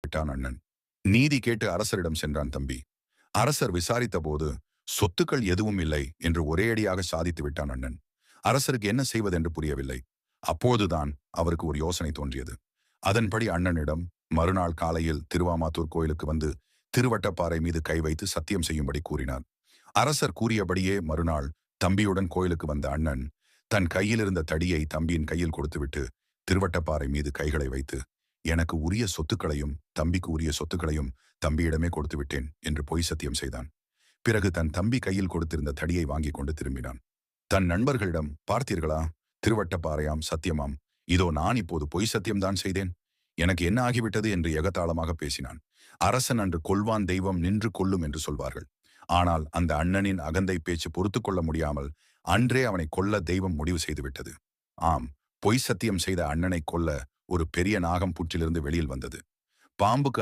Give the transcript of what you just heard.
விட்டான் அண்ணன். நீதி கேட்டு அரசரிடம் சென்றான் தம்பி. அரசர் விசாரித்த போது சொத்துக்கள் எதுவும் இல்லை என்று ஒரேயடியாக சாதித்து விட்டான் அண்ணன். அரசருக்கு என்ன செய்வதென்று புரியவில்லை. அப்போதுதான் அவருக்கு ஒரு யோசனை தோன்றியது. அதன்படி அண்ணனிடம் மறுநாள் காலையில் திருவாமாத்தூர் கோயிலுக்கு வந்து திருவட்டப்பாறை மீது கை வைத்து சத்தியம் செய்யும்படி கூறினார். அரசர் கூறியபடியே மறுநாள் தம்பியுடன் கோயிலுக்கு வந்த அண்ணன் தன் கையில் இருந்த தடியை தம்பியின் கையில் கொடுத்துவிட்டு திருவட்டப்பாறை மீது கைகளை வைத்து எனக்கு உரிய சொத்துக்களையும் தம்பிக்கு உரிய சொத்துக்களையும் தம்பியிடமே கொடுத்து விட்டேன் என்று பொய் சத்தியம் செய்தான். பிறகு தன் தம்பி கையில் கொடுத்திருந்த தடியை வாங்கிக் கொண்டு திரும்பினான். தன் நண்பர்களிடம் பார்த்தீர்களா? திருவட்டப்பாறையாம் சத்தியமாம். இதோ நான் இப்போது பொய் சத்தியம்தான் செய்தேன். எனக்கு என்ன ஆகிவிட்டது? என்று எகத்தாளமாக பேசினான். அரசன் அன்று கொல்வான் தெய்வம் நின்று கொல்லும் என்று சொல்வார்கள். ஆனால் அந்த அண்ணனின் அகந்தை பேச்சு பொறுத்து கொள்ள முடியாமல் அன்றே அவனை கொல்ல தெய்வம் முடிவு செய்துவிட்டது. ஆம் பொய் சத்தியம் செய்த அண்ணனை கொல்ல ஒரு பெரிய நாகம் புற்றிலிருந்து வெளியில் வந்தது. பாம்புக்கு